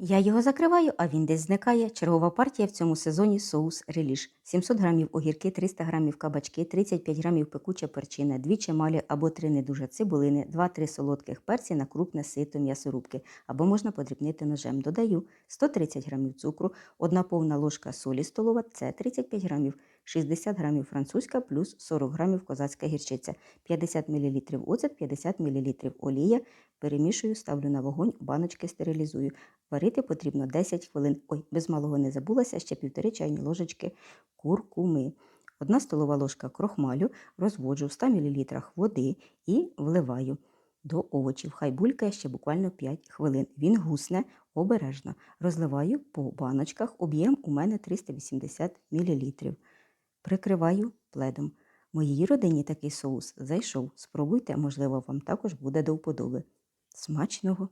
Я його закриваю, а він десь зникає. Чергова партія в цьому сезоні соус реліш. 700 грамів огірки, 300 грамів кабачки, 35 грамів пекуча перчина, 2 чималі або 3 не дуже цибулини, 2-3 солодких перці на крупне сито м'ясорубки, або можна подрібнити ножем. Додаю 130 грамів цукру, 1 повна ложка солі столова, це 35 грамів, 60 грамів французька плюс 40 грамів козацька гірчиця, 50 мл оцет, 50 мл олія. Перемішую, ставлю на вогонь, баночки стерилізую. Варити потрібно 10 хвилин. Ой, без малого не забулася, ще півтори чайні ложечки куркуми. Одна столова ложка крохмалю розводжу в 100 мл води і вливаю до овочів. Хай булькає ще буквально 5 хвилин. Він гусне обережно. Розливаю по баночках. Об'єм у мене 380 мл. Прикриваю пледом. Моїй родині такий соус зайшов. Спробуйте, можливо, вам також буде до вподоби. Смачного!